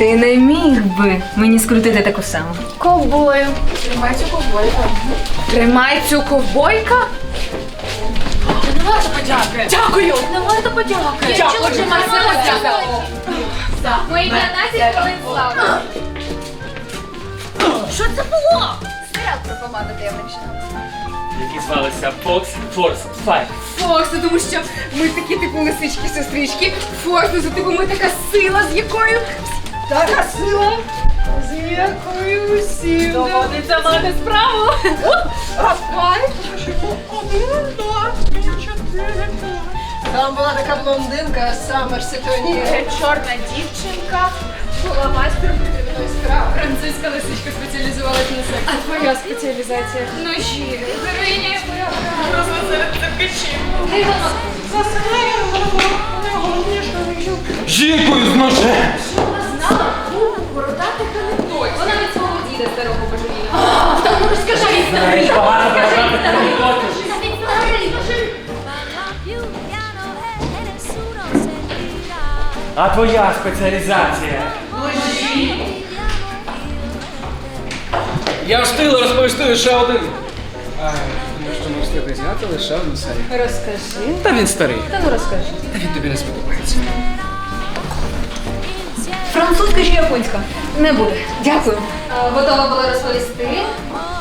Ти не міг би мені скрутити таку саму. Ковбою. Тримай цю ковбойку. Тримай цю ковбойка? Не варто подяки. Дякую. Не варто подяки. Дякую. Мої 15 хвилин слави. Що це було? Серіал про команду які звалися Fox Force 5. Фоксу, тому що ми такі типу лисички-сестрички. Фоксу, за типу ми така сила, з якою. Така сила, з якою усім доводиться мати справу. Рафай. Один, два, чотири, Там була така блондинка Саммер Сетоні. Чорна дівчинка була майстером потрібної справи. Французька лисичка спеціалізувалась на сексі. А твоя спеціалізація? Ножі. Героїня просто серед циркачів. Ну не хочеш. А твоя спеціалізація? Я встиг розповісти лише один. А, тому що ми встигли зняти лише одну серію. Розкажи. Та він старий. Та ну розкажи. Та він тобі не сподобається. Французька чи японська? Не буде. Дякую. Готова була розповісти.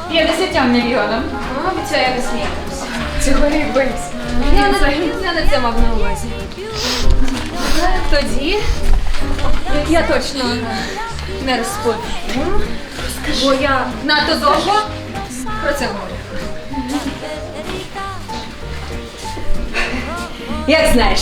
50 мільйонам. Обіцяю не сміятися. Цього рік Бейбс. Я не, я не це мав на увазі. Тоді я точно не розповім. Бо я надто довго про це говорю. Як знаєш.